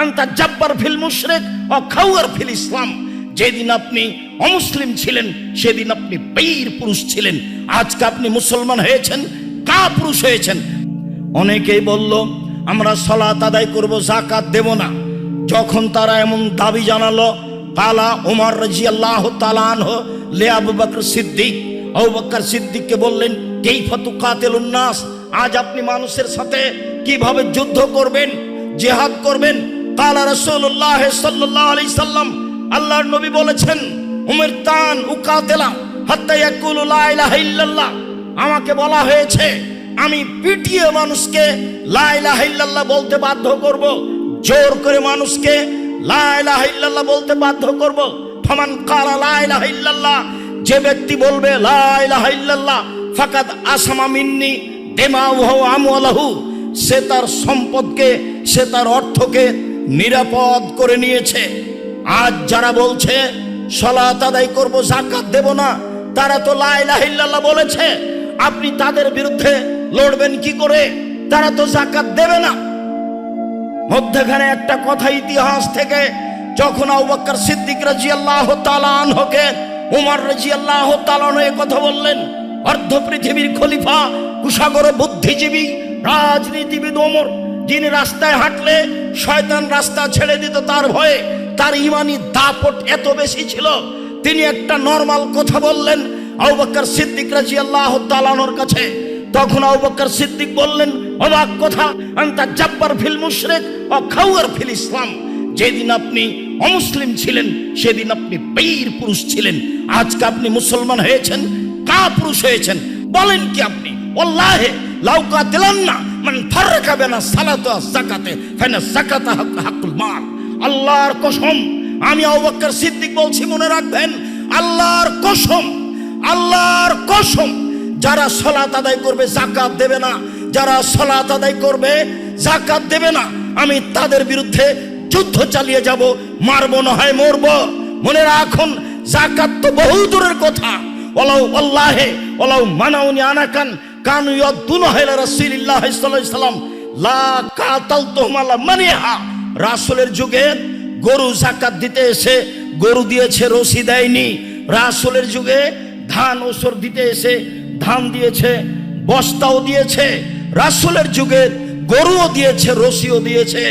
আন্তা জাব্বার ফিল মুশরিক ও খাওয়ার ফিল ইসলাম। যেদিন আপনি অমুসলিম ছিলেন, সেদিন আপনি বীর পুরুষ ছিলেন। আজকে আপনি মুসলমান হয়েছেন, কা পুরুষ হয়েছেন। অনেকেই বলল, আমরা সলাত আদায় করব জাকাত দেব না। যখন তারা এমন দাবি জানালো কালা ওমর রাজি আল্লাহ তালান লে আবু বকর সিদ্দিক, আবু বকর সিদ্দিককে বললেন কেই ফতু কাতেল উন্নাস আজ আপনি মানুষের সাথে কীভাবে যুদ্ধ করবেন, জেহাদ করবেন? কালা রসুল্লাহ সাল্লাহ আলি সাল্লাম আল্লাহর নবী বলেছেন, উমের তান উকাতেলা হাত্তা ইয়াকুলু লা ইলাহা ইল্লাল্লাহ। আমাকে বলা হয়েছে, আমি পিটিয়ে মানুষকে লা ইলাহা বলতে বাধ্য করব, জোর করে মানুষকে লা ইলাহা বলতে বাধ্য করব। ফমান কালা লা ইলাহা যে ব্যক্তি বলবে লা ইলাহা ইল্লাল্লাহ, ফাকাদ আসামা মিন্নি দেমাউহু আমওয়ালাহু, সে তার সম্পদকে, সে তার অর্থকে নিরাপদ করে নিয়েছে। আজ যারা বলছে সলাত আদায় করব জাকাত দেব না, তারা তো লা ইলাহা ইল্লাল্লাহ বলেছে, আপনি তাদের বিরুদ্ধে লড়বেন কি করে? তারা তো জাকাত দেবে না। মধ্যখানে একটা কথা ইতিহাস থেকে, যখন আউবাক্কর সিদ্দিক রাজি আল্লাহ তালানহকে উমর রাজি আল্লাহ তালানহ কথা বললেন, অর্ধ পৃথিবীর খলিফা কুশাগর বুদ্ধিজীবী, রাজনীতিবিদ ওমর, যিনি রাস্তায় হাঁটলে শয়তান রাস্তা ছেড়ে দিত তার ভয়ে। তার ইমানি দাপট এত বেশি ছিল। তিনি একটা নর্মাল কথা বললেন আউবাক্কর সিদ্দিক রাজি আল্লাহ তালানোর কাছে। তখন আবুবকর সিদ্দিক বললেন, অবাক কথা, আন্তা জাব্বার ফিল মুশরিক ও খাওয়ার ফিল ইসলাম। যেদিন আপনি অমুসলিম ছিলেন, সেদিন আপনি বীর পুরুষ ছিলেন। আজকে আপনি মুসলমান হয়েছেন, কা পুরুষ হয়েছেন। বলেন কি আপনি? ওল্লাহে লাউকা দিলাম না মান ফাররাকা বেনা সালাতু ওয়া যাকাতে, ফাইনা যাকাতা হক হাকুল মাল। আল্লাহর কসম, আমি আবুবকর সিদ্দিক বলছি, মনে রাখবেন, আল্লাহর কসম আল্লাহর কসম, যারা সলাত আদায় করবে জাকাত দেবে না। যারা সলাত আদায় করবে জাকাত দেবে না। আমি তাদের বিরুদ্ধে যুদ্ধ চালিয়ে যাব, মারবো না হয়, মরবো। মনে রাখুন জাকাত তো বহু দূরের কথা। ওলাউ আল্লাহে ওলাউ মানাউনি আনাকান কানু ইয়াদুন হাইলা রাসূলুল্লাহ সাল্লাল্লাহু আলাইহি সাল্লাম, লা কাতাল তুহমালা মানিহা। রাসূলের যুগে গরু জাকাত দিতে এসে, গরু দিয়েছে রশি দেয়নি। রাসূলের যুগে ধান ওসর দিতে এসে, ধান দিয়েছে, বস্তাও দিয়েছে। রাসুলের যুগে গরুও দিয়েছে, রশিও দিয়েছে,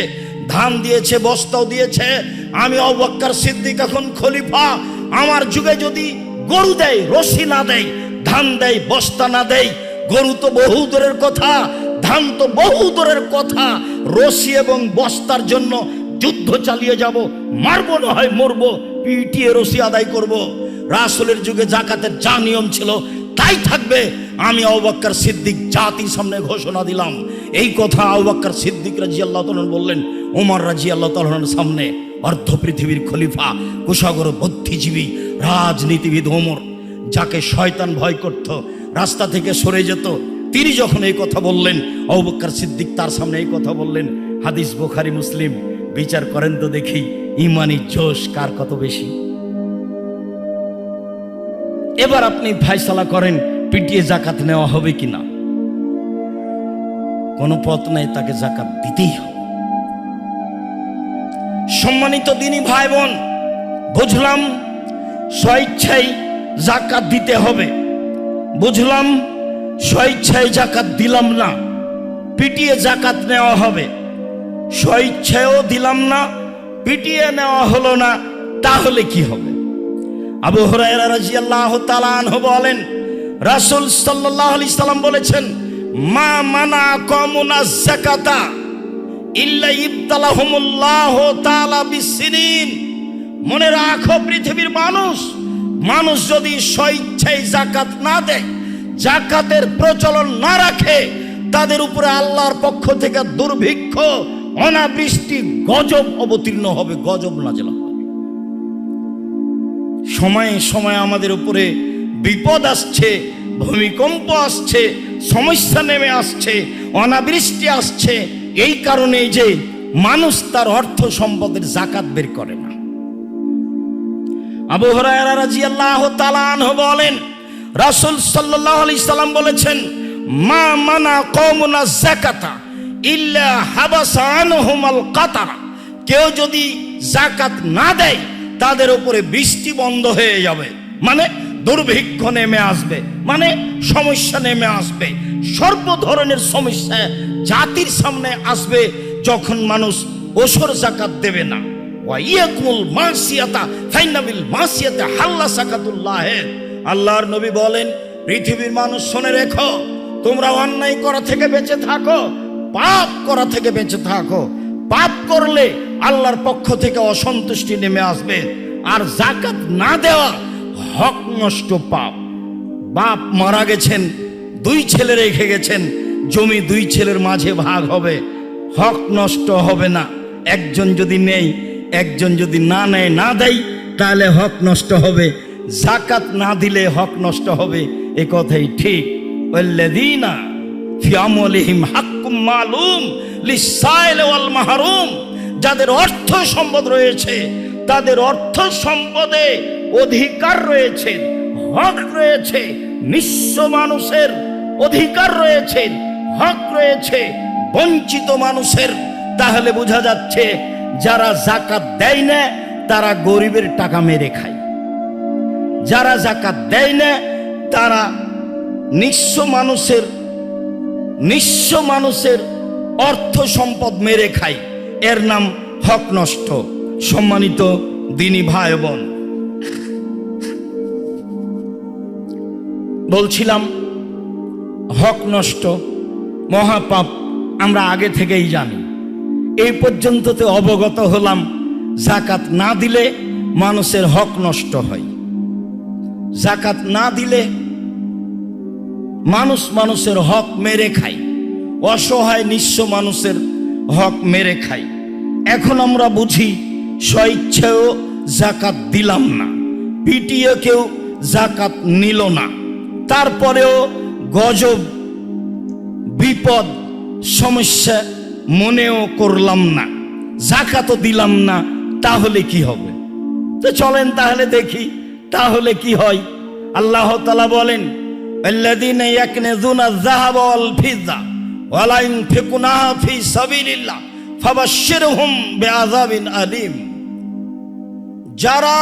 ধান দিয়েছে, বস্তাও দিয়েছে। আমি অবাক্কার সিদ্দিক এখন খলিফা। আমার যুগে যদি গরু দেয়, রশি না দেয়, ধান দেয়, বস্তা না দেয় গরু তো বহু দূরের কথা, ধান তো বহু দূরের কথা। রশি এবং বস্তার জন্য যুদ্ধ চালিয়ে যাব, মারবো না হয় মরবো, পিটিয়ে রশি আদায় করব। রাসুলের যুগে জাকাতের যা নিয়ম ছিল, তাই থাকবে। আমি আবাক্কার সিদ্দিক জাতির সামনে ঘোষণা দিলাম। এই কথা আবাক্কার সিদ্দিক রাজি আল্লাহ তালন বললেন ওমর রাজি আল্লাহ তালনের সামনে অর্ধ পৃথিবীর খলিফা, কুশাগর বুদ্ধিজীবী, রাজনীতিবিদ ওমর যাকে শয়তান ভয় করত রাস্তা থেকে সরে যেত। তিনি যখন এই কথা বললেন অবকার সিদ্দিক তার সামনে এই কথা বললেন, হাদিস বোখারি, মুসলিম, বিচার করেন তো দেখি ইমানি জোশ কার কত বেশি। এবার আপনি ফাইসালা করেন, পিটিয়ে জাকাত নেওয়া হবে কিনা? কোনো পথ নেই, তাকে জাকাত দিতেই হবে। সম্মানিত দিনী ভাই বোন, বুঝলাম স্বেচ্ছায় জাকাত দিতে হবে। বুঝলাম স্বেচ্ছায় জাকাত দিলাম না, পিটিয়ে জাকাত নেওয়া হবে। স্বেচ্ছায়ও দিলাম না, পিটিয়ে নেওয়া হলো না, তাহলে কি হবে? আবু হুরায়রা রাদিয়াল্লাহু তাআলা আনহু বলেন, রাসূল সাল্লাল্লাহু আলাইহি সাল্লাম বলেছেন, মা মানা কমুনা যাকাতা ইল্লা ইবতালাহুমুল্লাহু তাআলা বিসিনিন। মনে রাখো, পৃথিবীর মানুষ মানুষ যদি স্বেচ্ছায় জাকাত না দেয় জাকাতের প্রচলন না রাখে, তাদের উপরে আল্লাহর পক্ষ থেকে দুর্ভিক্ষ, অনাবৃষ্টি, গজব অবতীর্ণ হবে, গজব নাজেল হবে। সময়ে সময়ে আমাদের উপরে বিপদ আসছে, ভূমিকম্প আসছে, সমস্যা নেমে আসছে, অনাবৃষ্টি আসছে, এই কারণে যে মানুষ তার অর্থ সম্পদের জাকাত বের করে না। আবু হরায়রা আনহু বলেন, রাসূল সাল্লাল্লাহু আলাইহি সাল্লাম বলেছেন, মা মানা কওমুনা যাকাতা ইল্লা হাবাসা আনহুমাল কাতারা। কেউ যদি জাকাত না দেয়, তাদের উপরে বৃষ্টি বন্ধ হয়ে যাবে। মানে দুর্ভিক্ষ নেমে আসবে মানে সমস্যা নেমে আসবে। সর্ব ধরনের সমস্যা জাতির সামনে আসবে যখন মানুষ ওসর জাকাত দেবে না। ফাইনাবিল আল্লাহর নবী বলেন, পৃথিবীর মানুষ শুনে রেখো, তোমরা অন্যায় করা থেকে বেঁচে থাকো, পাপ করা থেকে বেঁচে থাকো। পাপ করলে আল্লাহর পক্ষ থেকে অসন্তুষ্টি নেমে আসবে, আর জাকাত না দেওয়া হক নষ্ট পাপ। বাপ মারা গেছেন, দুই ছেলে রেখে গেছেন, জমি দুই ছেলের মাঝে ভাগ হবে, হক নষ্ট হবে না। একজন যদি নেই একজন যদি না নেয়, না দেয়, তাহলে হক নষ্ট হবে। জাকাত না দিলে হক নষ্ট হবে। এ কথাই ঠিক। মালুম ওয়াল যাদের অর্থ সম্পদ রয়েছে, তাদের অর্থ সম্পদে অধিকার রয়েছে, হক রয়েছে, নিঃস্ব মানুষের অধিকার রয়েছে, হক রয়েছে, বঞ্চিত মানুষের। তাহলে বোঝা যাচ্ছে যারা জাকাত দেয় না, তারা গরিবের টাকা মেরে খায়। যারা জাকাত দেয় না, তারা নিঃস্ব মানুষের নিঃস্ব মানুষের অর্থ সম্পদ মেরে খায়। এর নাম হক নষ্ট। সম্মানিত দিনী ভাই বোন, বলছিলাম, হক নষ্ট, মহাপাপ আমরা আগে থেকেই জানি। এই পর্যন্ত তো অবগত হলাম জাকাত না দিলে মানুষের হক নষ্ট হয়। জাকাত না দিলে মানুষ মানুষের হক মেরে খায়, অসহায় নিঃস্ব মানুষের হক মেরে খায়। এখন আমরা বুঝি, স্বইচ্ছেও জাকাত দিলাম না, পিটিয়ে কেউ জাকাত নিল না। তারপরেও গজব, বিপদ, সমস্যা মনেও করলাম না, জাকাতও দিলাম না, তাহলে কি হবে? তো চলেন তাহলে দেখি, তাহলে কি হয়? আল্লাহ তালা বলেন যারা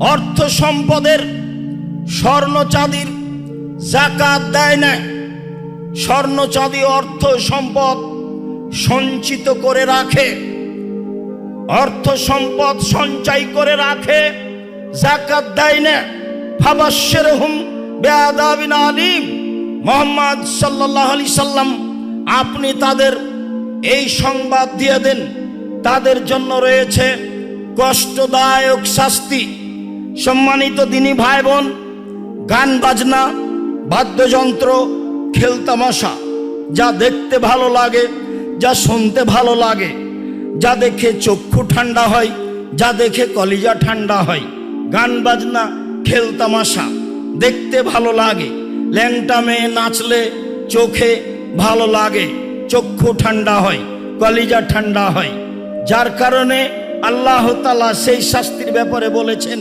অর্থ সম্পদের স্বর্ণ চাঁদির জাকাত দেয় না স্বর্ণ চাঁদি অর্থ সম্পদ সঞ্চিত করে রাখে। অর্থ সম্পদ সঞ্চয় করে রাখে। জাকাত দেয় না। ফাবাসের হুম বেআদাবিন আলিম। মোহাম্মদ সাল্লাহ আলি সাল্লাম, আপনি তাদের এই সংবাদ দিয়ে দেন। তাদের জন্য রয়েছে কষ্টদায়ক শাস্তি। সম্মানিত দিনী ভাই বোন গান বাজনা, বাদ্যযন্ত্র খেলতামাশা যা দেখতে ভালো লাগে, যা শুনতে ভালো লাগে, যা দেখে চক্ষু ঠান্ডা হয়, যা দেখে কলিজা ঠান্ডা হয়। গান বাজনা খেলতামাশা দেখতে ভালো লাগে, ল্যাংটা মেয়ে নাচলে চোখে ভালো লাগে, চক্ষু ঠান্ডা হয়, কলিজা ঠান্ডা হয়। যার কারণে আল্লাহ তালা সেই শাস্তির ব্যাপারে বলেছেন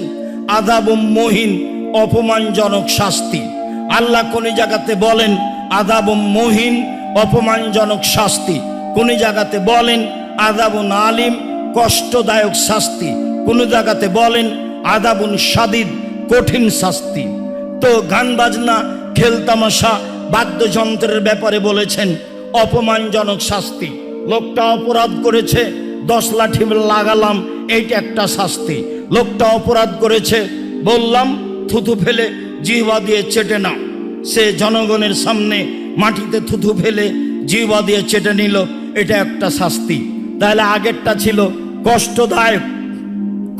আদাব মহিন, অপমানজনক শাস্তি। আল্লাহ কোন জায়গাতে বলেন আদাব মহিন, অপমানজনক শাস্তি। কোন জায়গাতে বলেন আদাবুন আলিম, কষ্টদায়ক শাস্তি। কোন জায়গাতে বলেন আদাবুন সাদিদ, কঠিন শাস্তি। তো গান বাজনা খেলতামাশা বাদ্যযন্ত্রের ব্যাপারে বলেছেন, অপমানজনক শাস্তি। লোকটা অপরাধ করেছে, দশ লাঠি লাগালাম, এইটা একটা শাস্তি। লোকটা অপরাধ করেছে, বললাম, থুতু ফেলে জিহ্বা দিয়ে চেটে নাও। সে জনগণের সামনে মাটিতে থুথু ফেলে জিহ্বা দিয়ে চেটে নিল। এটা একটা শাস্তি। তাহলে আগেরটা ছিল কষ্টদায়ক,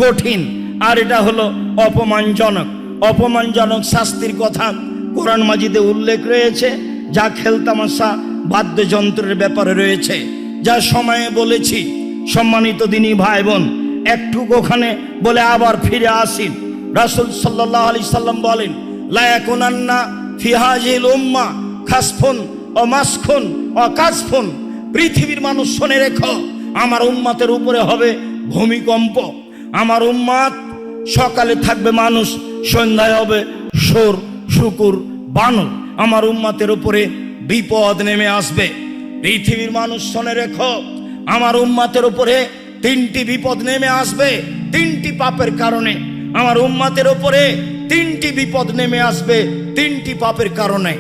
কঠিন, আর এটা হলো অপমানজনক। অপমানজনক শাস্তির কথা কোরআন মাজিদে উল্লেখ রয়েছে, যা খেলতামাশা বাদ্যযন্ত্রের ব্যাপারে রয়েছে। যা সময়ে বলেছি, সম্মানিত দিনী ভাই বোন একটু ওখানে বলে আবার ফিরে আসি। রাসুল সাল্লাহ আলি সাল্লাম বলেন লায়াকুনান্না ফিহাজিল উম্মা, খাসফুন ও মাসখুন ও কাসফুন পৃথিবীর মানুষ শোনে রেখো, আমার উম্মাতের উপরে হবে ভূমিকম্প। আমার উম্মাত সকালে থাকবে মানুষ, সন্ধ্যায় হবে সোর শুকুর, বানর। আমার উম্মাতের উপরে বিপদ নেমে আসবে। পৃথিবীর মানুষ শোনে রেখো, আমার উম্মাতের উপরে তিনটি বিপদ নেমে আসবে। তিনটি পাপের কারণে। আমার উম্মাতের উপরে তিনটি বিপদ নেমে আসবে, তিনটি পাপের কারণে।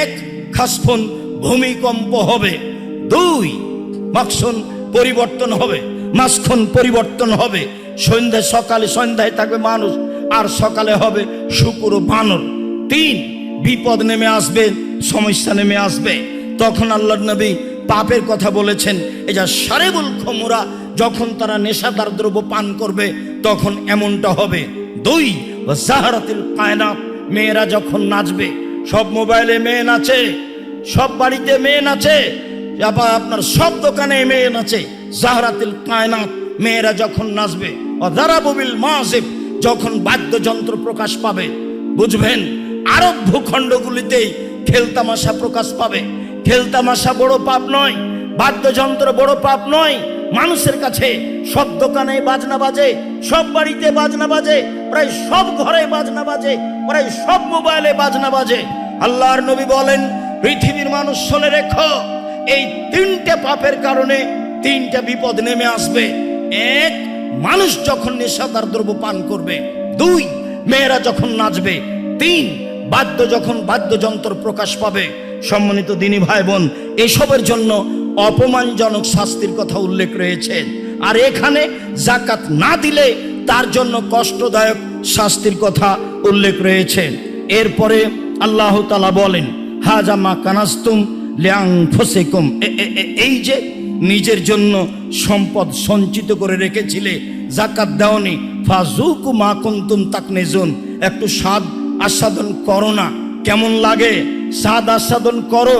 এক, খাসফুন ভূমিকম্প হবে। দুই মাকসুন পরিবর্তন হবে। মাসক্ষণ পরিবর্তন হবে। সন্ধ্যায় সকালে সন্ধ্যায় থাকবে মানুষ, আর সকালে হবে শুকুর বানর। তিন, বিপদ নেমে আসবে, সমস্যা নেমে আসবে। তখন আল্লাহ নবী পাপের কথা বলেছেন এই যা সারেবুল খমুরা, যখন তারা নেশাদার দ্রব্য পান করবে, তখন এমনটা হবে। দুই ও কায়নাত, মেয়েরা যখন নাচবে, সব মোবাইলে মেয়ে নাচে, সব বাড়িতে মেয়ে নাচে, আবার আপনার সব দোকানে মেয়ে নাচে, জাহরাতিল কায়নাত, মেয়েরা যখন নাচবে অদারাবুবিল মাসিব যখন বাদ্যযন্ত্র প্রকাশ পাবে, বুঝবেন আরব ভূখণ্ডগুলিতেই খেলতামাশা প্রকাশ পাবে। খেলতামাশা বড় পাপ নয়, বাদ্যযন্ত্র বড় পাপ নয় মানুষের কাছে সব দোকানে বাজনা বাজে, সব বাড়িতে বাজনা বাজে, প্রায় সব ঘরে বাজনা বাজে, প্রায় সব মোবাইলে বাজনা বাজে। আল্লাহর নবী বলেন, পৃথিবীর মানুষ শুনে রেখো, এই তিনটে পাপের কারণে তিনটা বিপদ নেমে আসবে। এক, মানুষ যখন নেশাদার দ্রব্য পান করবে। দুই, মেয়েরা যখন নাচবে। তিন, বাদ্য যখন বাদ্যযন্ত্র প্রকাশ পাবে। সম্মানিত দিনী ভাই বোন, এসবের জন্য অপমানজনক শাস্তির কথা উল্লেখ রয়েছে। আর এখানে জাকাত না দিলে তার জন্য কষ্টদায়ক শাস্তির কথা উল্লেখ রয়েছে। এরপরে আল্লাহ তালা বলেন হাজামা কানাস্তুম লিয়াং ফসেকুম। এই যে নিজের জন্য সম্পদ সঞ্চিত করে রেখেছিলে জাকাত দেওনি ফাজুকু মা কুন্তুম তাকনেজুন। একটু স্বাদ আস্বাদন করো না, কেমন লাগে? স্বাদ আস্বাদন করো,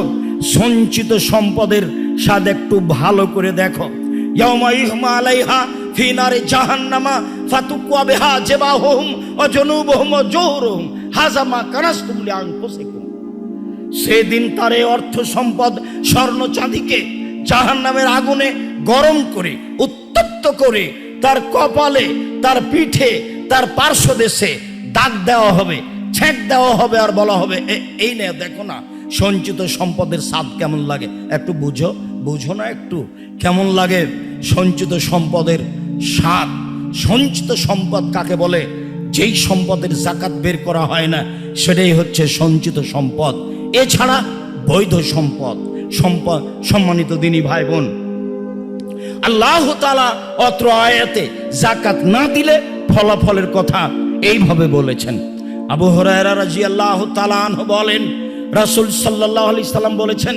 সঞ্চিত সম্পদের স্বাদ একটু ভালো করে দেখো। সেদিন তার অর্থ সম্পদ স্বর্ণ চাঁদিকে জাহান নামের আগুনে গরম করে, উত্তপ্ত করে তার কপালে, তার পিঠে, তার পার্শ্বদেশে দাগ দেওয়া হবে, ছেঁক দেওয়া হবে আর বলা হবে, "এ- এই নে, দেখো না, সঞ্চিত সম্পদের স্বাদ কেমন লাগে? একটু বুঝো। বুঝো না একটু, কেমন লাগে সঞ্চিত সম্পদের স্বাদ? সঞ্চিত সম্পদ কাকে বলে? যেই সম্পদের জাকাত বের করা হয় না, সেটাই হচ্ছে সঞ্চিত সম্পদ। এছাড়া বৈধ সম্পদ সম্পদ সম্মানিত দিনী ভাই বোন আল্লাহ তালা অত্র আয়াতে জাকাত না দিলে ফলাফলের কথা এইভাবে বলেছেন। আবু হরায়রা রাজি আল্লাহ বলেন, রাসুল সাল্লাহ আলি সাল্লাম বলেছেন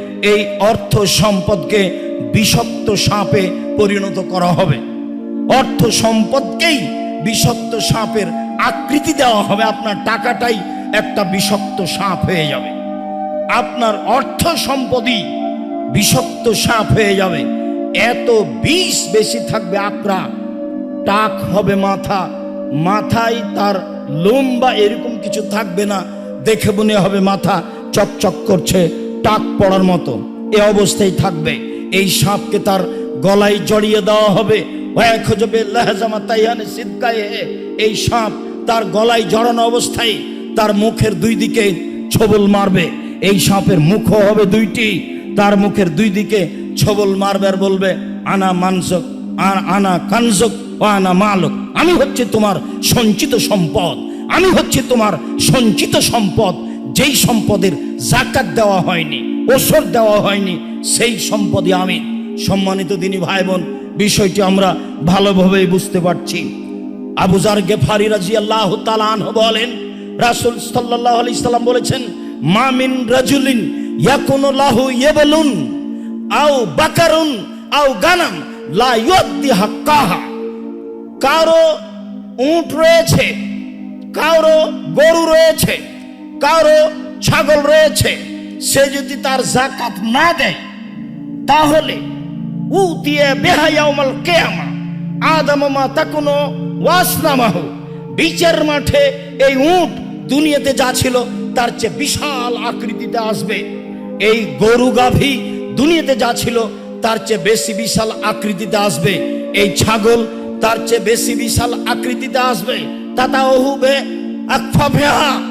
এই অর্থ সম্পদকে বিষাক্ত সাপে পরিণত করা হবে। অর্থ সম্পদকেই বিষাক্ত সাপের আকৃতি দেওয়া হবে। আপনার টাকাটাই একটা বিষাক্ত সাপ হয়ে যাবে। আপনার অর্থ সম্পদই বিষাক্ত সাপ হয়ে যাবে। এত বিষ বেশি থাকবে আকরা টাক হবে মাথা। মাথায় তার লোম বা এরকম কিছু থাকবে না। দেখে মনে হবে মাথা চকচক করছে। টাক পড়ার মতো। এ অবস্থায় থাকবে। এই সাপকে তার গলায় জড়িয়ে দেওয়া হবে। খোঁজবে লেহজামা তাইয়ানে সিদ্কায়ে। এই সাপ তার গলায় জড়ানো অবস্থায় তার মুখের দুই দিকে ছবল মারবে। এই সাপের মুখও হবে দুইটি। তার মুখের দুই দিকে ছবল মারবে আর বলবে, আনা মানসক আর আনা কানজক ও আনা মালক। আমি হচ্ছে তোমার সঞ্চিত সম্পদ। আমি হচ্ছে তোমার সঞ্চিত সম্পদ। যেই সম্পদের জাকাত দেওয়া হয়নি, ওসর দেওয়া হয়নি, সেই সম্পদই আমি। সম্মানিত দিনী ভাই বোন বিষয়টি আমরা ভালোভাবেই বুঝতে পারছি। আবুজার গেফারি রাজি আল্লাহ বলেন, রাসুল সাল্লাহ আলি সাল্লাম বলেছেন মামিন রাজুলিন ইয়াকুন লাহু ইয়েবলুন আও বাকারুন আও গানাম লা হাক্কাহা। কারও উট রয়েছে, কারও গরু রয়েছে কারও ছাগল রয়েছে, সে যদি তার জাকাত না দেয়, তাহলে উতিয়া বেহায়াউমাল কেয়ামা আদামামা তাকুনো ওয়াসনামাহ বিচার মাঠে এই উট দুনিয়াতে যা ছিল, তার চেয়ে বিশাল আকৃতিতে আসবে। এই গরু গাভী দুনিয়াতে যা ছিল, তার চেয়ে বেশি বিশাল আকৃতিতে আসবে। এই ছাগল তার চেয়ে বেশি বিশাল আকৃতিতে আসবে। তাতা ওহুবে আকফাফেহা অতান্তা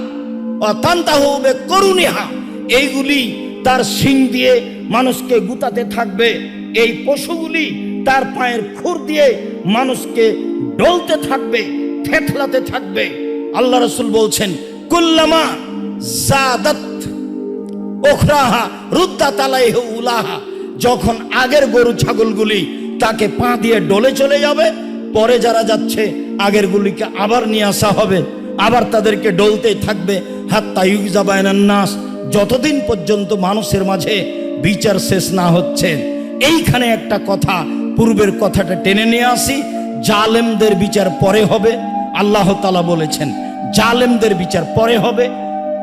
হবে করুণিহা। এইগুলি তার শিং দিয়ে মানুষকে গুতাতে থাকবে। এই পশুগুলি তার পায়ের খুর দিয়ে মানুষকে ডলতে থাকবে, থেতলাতে থাকবে। আল্লাহ রসুল বলছেন, কুল্লামা জাদাত ওখরাহা রুদ্দা তালাইহ উলাহা। যখন আগের গরু ছাগলগুলি তাকে পা দিয়ে ডলে চলে যাবে, পরে যারা যাচ্ছে আগের গুলিকে আবার নিয়ে আসা হবে। আবার তাদেরকে ডলতেই থাকবে। হাত্তা ইউজাবায়নান নাস। যতদিন পর্যন্ত মানুষের মাঝে বিচার শেষ না হচ্ছে, এইখানে একটা কথা, পূর্বের কথাটা টেনে নিয়ে আসি। জালেমদের বিচার পরে হবে, আল্লাহ তালা বলেছেন। জালেমদের বিচার পরে হবে।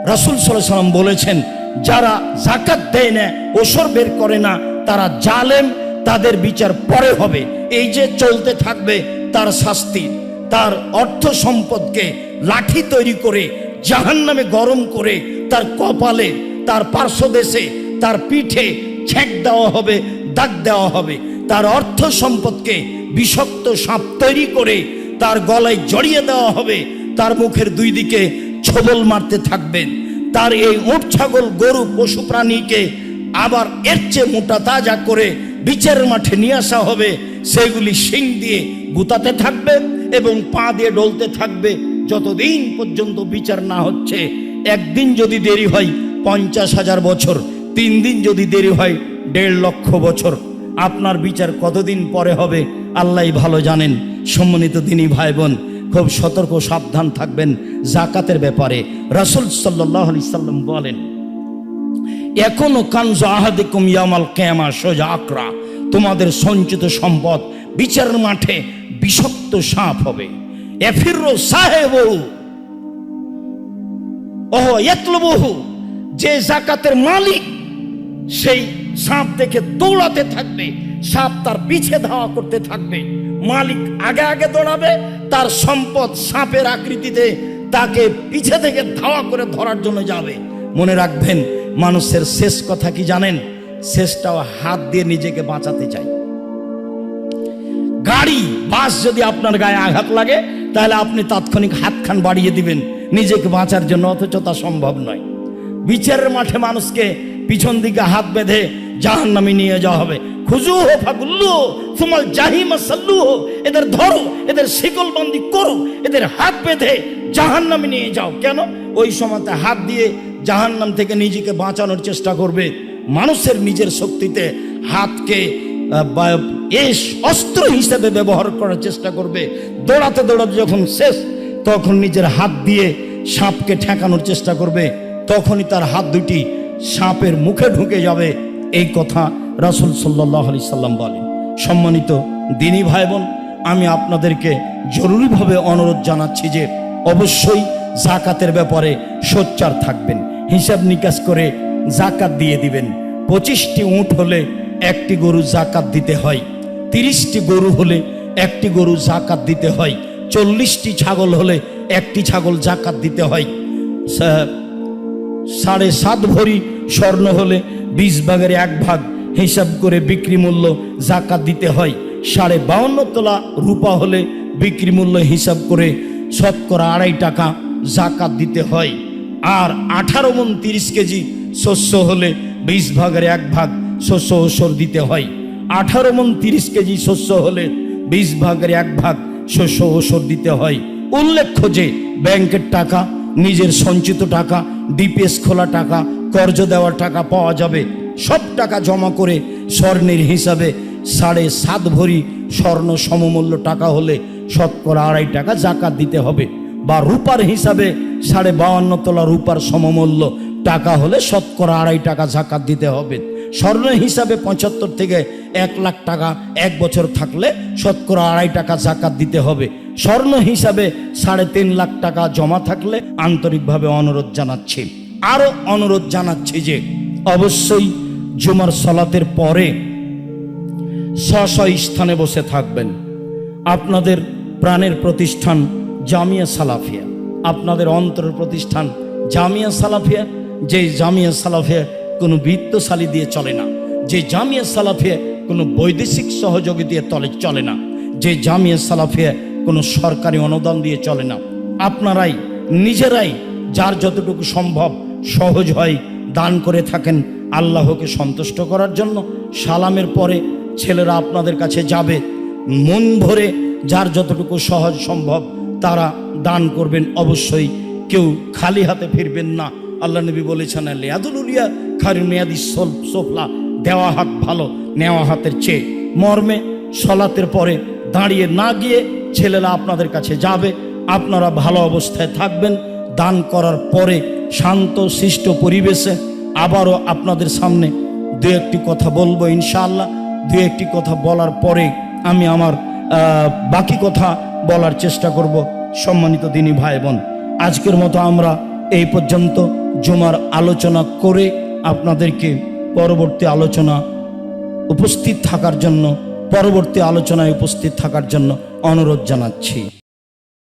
রাসুল সাল্লাম বলেছেন, যারা জাকাত দেয় না, ওসর বের করে না, তারা জালেম, তাদের বিচার পরে হবে। এই যে চলতে থাকবে, তার শাস্তি, তার অর্থ সম্পদকে লাঠি তৈরি করে জাহান নামে গরম করে, তার কপালে, তার পার্শ্বদেশে, তার পিঠে ছেঁক দেওয়া হবে, দাগ দেওয়া হবে। তার অর্থ সম্পদকে বিষাক্ত সাপ তৈরি করে, তার গলায় জড়িয়ে দেওয়া হবে। তার মুখের দুই দিকে ছবল মারতে থাকবেন। তার এই উট ছাগল, গরু, পশু প্রাণীকে আবার এর চেয়ে মোটা তাজা করে বিচারের মাঠে নিয়ে আসা হবে। সেগুলি শিং দিয়ে গুতাতে থাকবে এবং পা দিয়ে ডলতে থাকবে। যতদিন পর্যন্ত বিচার না হচ্ছে, একদিন যদি দেরি হয়, পঞ্চাশ হাজার বছর, তিন দিন যদি দেরি হয়, দেড় লক্ষ বছর। আপনার বিচার কতদিন পরে হবে, আল্লাহ ভালো জানেন। সম্মানিত দিনী ভাই বোন খুব সতর্ক সাবধান থাকবেন জাকাতের ব্যাপারে। রাসুল সাল্লাহ সাল্লাম বলেন, এখনও কানজ আহাদিকুম ইয়ামাল কেমা সোজা আকরা তোমাদের সঞ্চিত সম্পদ বিচারের মাঠে বিষাক্ত সাপ হবে। এফিরো সাহেব, ওহ এতলবহু যে জাকাতের মালিক, সেই সাপ দেখে দৌড়াতে থাকবে, সাপ তার পিছে ধাওয়া করতে থাকবে, মালিক আগে আগে দৌড়াবে, তার সম্পদ সাপের আকৃতিতে তাকে পিছে থেকে ধাওয়া করে ধরার জন্য যাবে। মনে রাখবেন, মানুষের শেষ কথা কি জানেন? শেষটাও হাত দিয়ে নিজেকে বাঁচাতে চাই। গাড়ি, বাস যদি আপনার গায়ে আঘাত লাগে তাহলে আপনি তাৎক্ষণিক হাতখান বাড়িয়ে দিবেন নিজেকে বাঁচার জন্য, অথচ তা সম্ভব নয়। বিচারের মাঠে মানুষকে পিছন দিকে হাত বেঁধে জাহান নামে নিয়ে যাওয়া হবে। খুজু হো, ফাগুল্লু তোমার জাহিমা সাল্লু হো, এদের ধরো, এদের শিকল বন্দি করো, এদের হাত বেঁধে জাহান নামে নিয়ে যাও। কেন? ওই সময়তে হাত দিয়ে জাহান নাম থেকে নিজেকে বাঁচানোর চেষ্টা করবে। মানুষের নিজের শক্তিতে হাতকে অস্ত্র হিসেবে ব্যবহার করার চেষ্টা করবে। দৌড়াতে দৌড়াতে যখন শেষ, তখন নিজের হাত দিয়ে সাপকে ঠেকানোর চেষ্টা করবে। তখনই তার হাত দুটি সাপের মুখে ঢুকে যাবে। এই কথা রাসুল সাল্লাহ আলি সাল্লাম বলেন। সম্মানিত দিনী ভাই বোন আমি আপনাদেরকে জরুরিভাবে অনুরোধ জানাচ্ছি যে অবশ্যই জাকাতের ব্যাপারে সোচ্চার থাকবেন। হিসাব নিকাশ করে জাকাত দিয়ে দিবেন। পঁচিশটি উঁট হলে একটি গরু জাকাত দিতে হয়। তিরিশটি গরু হলে একটি গরু জাকাত দিতে হয়। চল্লিশটি ছাগল হলে একটি ছাগল জাকাত দিতে হয়। সাড়ে সাত ভরি স্বর্ণ হলে বিশ ভাগের এক ভাগ হিসাব করে বিক্রি মূল্য জাকাত দিতে হয়। সাড়ে বাউন্ন তোলা রূপা হলে বিক্রি মূল্য হিসাব করে শতকরা আড়াই টাকা জাকাত দিতে হয়। আর আঠারো মন তিরিশ কেজি শস্য হলে বিশ ভাগের এক ভাগ শস্য ওসর দিতে হয়। আঠারো মন তিরিশ কেজি শস্য হলে বিশ ভাগের এক ভাগ শস্য ওসর দিতে হয়। উল্লেখ্য যে, ব্যাংকের টাকা, নিজের সঞ্চিত টাকা, ডিপিএস খোলা টাকা, কর্জ দেওয়ার টাকা পাওয়া যাবে। সব টাকা জমা করে স্বর্ণের হিসাবে সাড়ে সাত ভরি স্বর্ণ সমমূল্য টাকা হলে শতকরা আড়াই টাকা জাকাত দিতে হবে। বা রূপার হিসাবে সাড়ে বাউন্ন তোলা রূপার সমমূল্য টাকা হলে শতকরা আড়াই টাকা জাকাত দিতে হবে। স্বর্ণ হিসাবে পঁচাত্তর থেকে এক লাখ টাকা এক বছর থাকলে শতকরা আড়াই টাকা জাকাত দিতে হবে। স্বর্ণ হিসাবে সাড়ে তিন লাখ টাকা জমা থাকলে আন্তরিকভাবে অনুরোধ জানাচ্ছি। আরও অনুরোধ জানাচ্ছি যে অবশ্যই জুমার সলাতের পরে স্ব স্থানে বসে থাকবেন। আপনাদের প্রাণের প্রতিষ্ঠান জামিয়া সালাফিয়া। আপনাদের অন্তরের প্রতিষ্ঠান জামিয়া সালাফিয়া। যে জামিয়া সালাফিয়া কোনো বৃত্তশালী দিয়ে চলে না। যে জামিয়া সালাফিয়া কোনো বৈদেশিক সহযোগী দিয়ে তলে চলে না। যে জামিয়া সালাফিয়া কোনো সরকারি অনুদান দিয়ে চলে না। আপনারাই, নিজেরাই যার যতটুকু সম্ভব সহজ হয় দান করে থাকেন আল্লাহকে সন্তুষ্ট করার জন্য। সালামের পরে ছেলেরা আপনাদের কাছে যাবে। মন ভরে যার যতটুকু সহজ সম্ভব তারা দান করবেন। অবশ্যই কেউ খালি হাতে ফিরবেন না। আল্লাহ নবী বলেছেন লিয়াদুলিয়া খারি মেয়াদি সোফলা, দেওয়া হাত ভালো, নেওয়া হাতের চেয়ে মর্মে সলাতের পরে দাঁড়িয়ে না গিয়ে ছেলেরা আপনাদের কাছে যাবে, আপনারা ভালো অবস্থায় থাকবেন, দান করার পরে শান্ত শিষ্ট পরিবেশে আবারও আপনাদের সামনে দু একটি কথা বলব ইনশাআল্লাহ। দু একটি কথা বলার পরে আমি আমার বাকি কথা বলার চেষ্টা করব সম্মানিত দিনী ভাই বোন। আজকের মতো আমরা এই পর্যন্ত জুমার আলোচনা করে আপনাদেরকে পরবর্তী আলোচনা উপস্থিত থাকার জন্য, পরবর্তী আলোচনায় উপস্থিত থাকার জন্য অনুরোধ জানাচ্ছি।